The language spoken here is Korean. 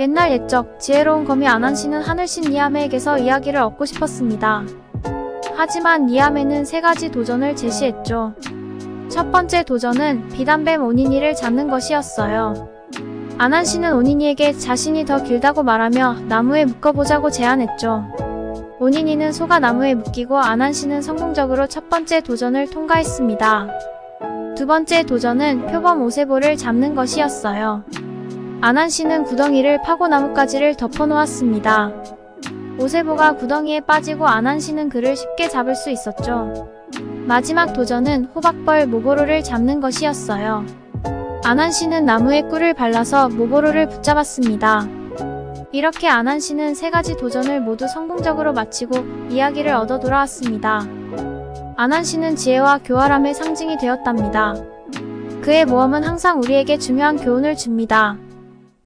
옛날 옛적 지혜로운 거미 아난씨는 하늘신 니아메에게서 이야기를 얻고 싶었습니다. 하지만 니아메는 세 가지 도전을 제시했죠. 첫 번째 도전은 비단뱀 오니니를 잡는 것이었어요. 아난씨는 오니니에게 자신이 더 길다고 말하며 나무에 묶어보자고 제안했죠. 오니니는 소가 나무에 묶이고 아난씨는 성공적으로 첫 번째 도전을 통과했습니다. 두 번째 도전은 표범 오세보를 잡는 것이었어요. 아난씨는 구덩이를 파고 나뭇가지를 덮어놓았습니다. 오세보가 구덩이에 빠지고 아난씨는 그를 쉽게 잡을 수 있었죠. 마지막 도전은 호박벌 모보로를 잡는 것이었어요. 아난씨는 나무에 꿀을 발라서 모보로를 붙잡았습니다. 이렇게 아난씨는 세 가지 도전을 모두 성공적으로 마치고 이야기를 얻어 돌아왔습니다. 아난씨는 지혜와 교활함의 상징이 되었답니다. 그의 모험은 항상 우리에게 중요한 교훈을 줍니다.